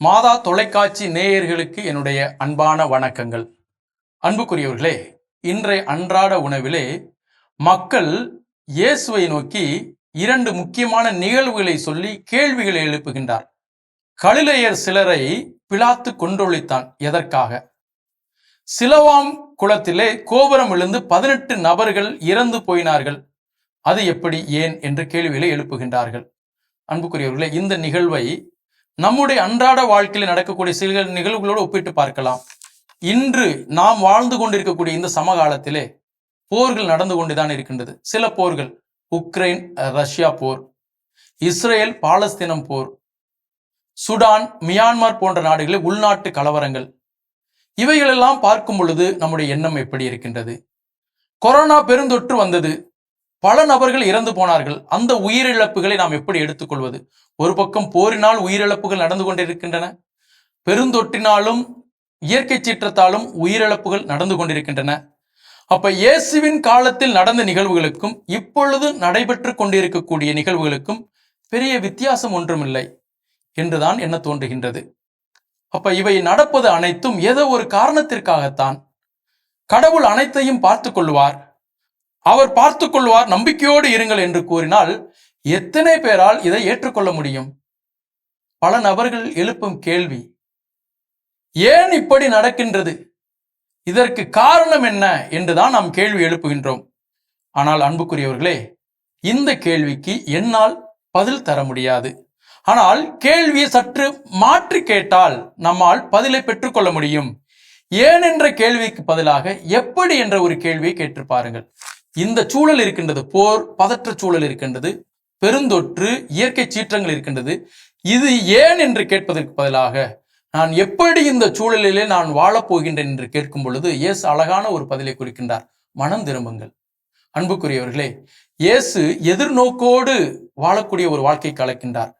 மாதா தொலைக்காட்சி நேயர்களுக்கு என்னுடைய அன்பான வணக்கங்கள். அன்புக்குரியவர்களே இன்றைய அன்றாட உணவிலே மக்கள் இயேசுவை நோக்கி இரண்டு முக்கியமான நிகழ்வுகளை சொல்லி கேள்விகளை எழுப்புகின்றார். கலிலையர் சிலரை பிளாத்து கொன்றொழித்தான் எதற்காக? சிலவாம் குளத்திலே கோபுரம் விழுந்து பதினெட்டு நபர்கள் இறந்து போயினார்கள். அது எப்படி ஏன் என்று கேள்விகளை எழுப்புகின்றார்கள். அன்புக்குரியவர்களே இந்த நிகழ்வை நம்முடைய அன்றாட வாழ்க்கையில் நடக்கக்கூடிய சில நிகழ்வுகளோடு ஒப்பிட்டு பார்க்கலாம். இன்று நாம் வாழ்ந்து கொண்டிருக்கக்கூடிய இந்த சமகாலத்திலே போர்கள் நடந்து கொண்டுதான் இருக்கின்றது. சில போர்கள் உக்ரைன் ரஷ்யா போர் இஸ்ரேல் பாலஸ்தீனம் போர் சுடான் மியான்மர் போன்ற நாடுகளில் உள்நாட்டு கலவரங்கள். இவைகளெல்லாம் பார்க்கும் பொழுது நம்முடைய எண்ணம் எப்படி இருக்கின்றது? கொரோனா பெருந்தொற்று வந்தது. பல நபர்கள் இறந்து போனார்கள். அந்த உயிரிழப்புகளை நாம் எப்படி எடுத்துக்கொள்வது? ஒரு பக்கம் போரினால் உயிரிழப்புகள் நடந்து கொண்டிருக்கின்றன. பெருந்தொற்றினாலும் இயற்கை சீற்றத்தாலும் உயிரிழப்புகள் நடந்து கொண்டிருக்கின்றன. அப்ப இயேசுவின் காலத்தில் நடந்த நிகழ்வுகளுக்கும் இப்பொழுது நடைபெற்று கொண்டிருக்கக்கூடிய நிகழ்வுகளுக்கும் பெரிய வித்தியாசம் ஒன்றுமில்லை என்றுதான் என்ன தோன்றுகின்றது. அப்ப இவை நடப்பது அனைத்தும் ஏதோ ஒரு காரணத்திற்காகத்தான். கடவுள் அனைத்தையும் பார்த்து கொள்வார். அவர் பார்த்து கொள்வார் நம்பிக்கையோடு இருங்கள் என்று கூறினால் எத்தனை பேரால் இதை ஏற்றுக்கொள்ள முடியும்? பல நபர்கள் எழுப்பும் கேள்வி. ஏன் இப்படி நடக்கின்றது? இதற்கு காரணம் என்ன என்றுதான் நாம் கேள்வி எழுப்புகின்றோம். ஆனால் அன்புக்குரியவர்களே இந்த கேள்விக்கு என்னால் பதில் தர முடியாது. ஆனால் கேள்வியை சற்று மாற்றி கேட்டால் நம்மால் பதிலை பெற்றுக்கொள்ள முடியும். ஏன் என்ற கேள்விக்கு பதிலாக எப்படி என்ற ஒரு கேள்வியை கேட்டு பாருங்கள் இந்த சூழல் இருக்கின்றது போர் பதற்ற சூழல் இருக்கின்றது பெருந்தொற்று இயற்கை சீற்றங்கள் இருக்கின்றது. இது ஏன் என்று கேட்பதற்கு பதிலாக நான் எப்படி இந்த சூழலிலே நான் வாழப்போகின்றேன் என்று கேட்கும் பொழுது இயேசு அழகான ஒரு பதிலை குறிக்கின்றார். மனம் திரும்புங்கள். அன்புக்குரியவர்களே இயேசு எதிர்நோக்கோடு வாழக்கூடிய ஒரு வாழ்க்கை கலக்கின்றார்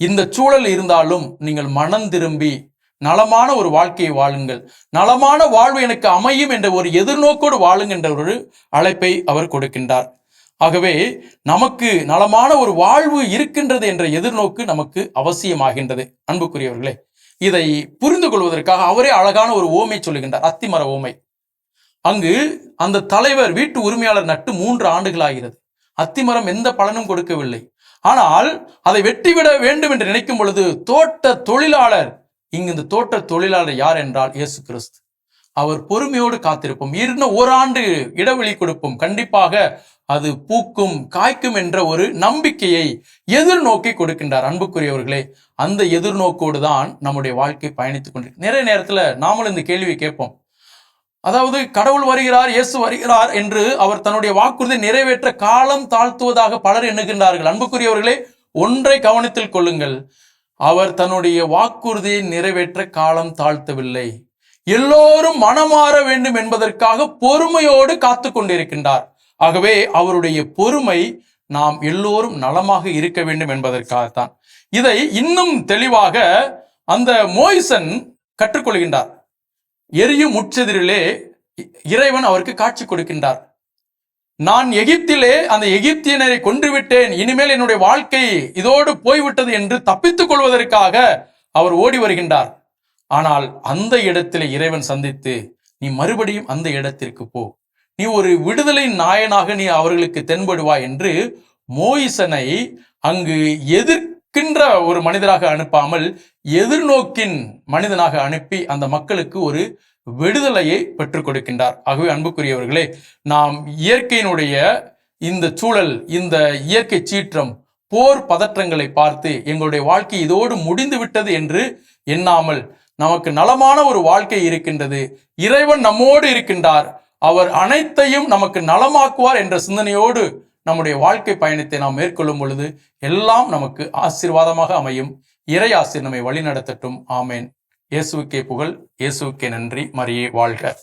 இந்த சூழல் இருந்தாலும் நீங்கள் மனம் திரும்பி நலமான ஒரு வாழ்க்கையை வாழுங்கள். நலமான வாழ்வு எனக்கு அமையும் என்ற ஒரு எதிர்நோக்கோடு வாழுங்க என்ற ஒரு அழைப்பை அவர் கொடுக்கின்றார். ஆகவே நமக்கு நலமான ஒரு வாழ்வு இருக்கின்றது என்ற எதிர்நோக்கு நமக்கு அவசியமாகின்றது. அன்புக்குரியவர்களே இதை புரிந்து கொள்வதற்காக அவரே அழகான ஒரு ஓமை சொல்லுகின்றார். அத்திமர ஓமை. அங்கு அந்த தலைவர் வீட்டு உரிமையாளர் நட்டு மூன்று ஆண்டுகள் ஆகிறது அத்திமரம் எந்த பலனும் கொடுக்கவில்லை. ஆனால் அதை வெட்டிவிட வேண்டும் என்று நினைக்கும் பொழுது தோட்ட தொழிலாளர் இங்கு இந்த தோட்ட தொழிலாளர் யார் என்றால் இயேசு கிறிஸ்து. அவர் பொறுமையோடு காத்திருப்போம். இன்னும் ஓராண்டு இடைவெளி கொடுப்போம். கண்டிப்பாக அது பூக்கும் காய்க்கும் என்ற ஒரு நம்பிக்கையை எதிர்நோக்கி கொடுக்கின்றார் அன்புக்குரியவர்களே. அந்த எதிர்நோக்கோடு தான் நம்முடைய வாழ்க்கை பயணித்துக் கொண்டிருக்கு. நிறைய நேரத்துல நாமளும் இந்த கேள்வியை கேட்போம். அதாவது கடவுள் வருகிறார் இயேசு வருகிறார் என்று அவர் தன்னுடைய வாக்குறுதி நிறைவேற்ற காலம் தாழ்த்துவதாக பலர் எண்ணுகின்றார்கள். அன்புக்குரியவர்களே ஒன்றை கவனத்தில் கொள்ளுங்கள். அவர் தன்னுடைய வாக்குறுதியை நிறைவேற்ற காலம் தாழ்த்தவில்லை. எல்லோரும் மனமாற வேண்டும் என்பதற்காக பொறுமையோடு காத்து கொண்டிருக்கின்றார். ஆகவே அவருடைய பொறுமை நாம் எல்லோரும் நலமாக இருக்க வேண்டும் என்பதற்காகத்தான். இதை இன்னும் தெளிவாக அந்த மோய்சன் கற்றுக்கொள்கின்றார். எரியும் முச்செதிரிலே இறைவன் அவருக்கு காட்சி கொடுக்கின்றார். நான் எகிப்திலே அந்த எகிப்தியனரை கொன்றுவிட்டேன். இனிமேல் என்னுடைய வாழ்க்கை இதோடு போய்விட்டது என்று தப்பித்துக் கொள்வதற்காக அவர் ஓடி வருகின்றார். ஆனால் அந்த இடத்திலே இறைவன் சந்தித்து நீ மறுபடியும் அந்த இடத்திற்கு போ. நீ ஒரு விடுதலை நாயனாக நீ அவர்களுக்கு தென்படுவாய் என்று மோயிசனை அங்கு எதிர்க்கின்ற ஒரு மனிதராக அனுப்பாமல் எதிர்நோக்கின் மனிதனாக அனுப்பி அந்த மக்களுக்கு ஒரு விடுதலையை பெற்றுக் கொடுக்கின்றார். ஆகவே அன்புக்குரியவர்களே நாம் இயற்கையினுடைய இந்த சூழல் இந்த இயற்கை சீற்றம் போர் பதற்றங்களை பார்த்து எங்களுடைய வாழ்க்கை இதோடு முடிந்து விட்டது என்று எண்ணாமல் நமக்கு நலமான ஒரு வாழ்க்கை இருக்கின்றது. இறைவன் நம்மோடு இருக்கின்றார். அவர் அனைத்தையும் நமக்கு நலமாக்குவார் என்ற சிந்தனையோடு நம்முடைய வாழ்க்கை பயணத்தை நாம் மேற்கொள்ளும் பொழுது எல்லாம் நமக்கு ஆசீர்வாதமாக அமையும். இறை ஆசிர் நம்மை வழிநடத்தட்டும். ஆமேன். இயேசுக்கே புகழ் இயேசுக்கே நன்றி. மரியே வாழ்க.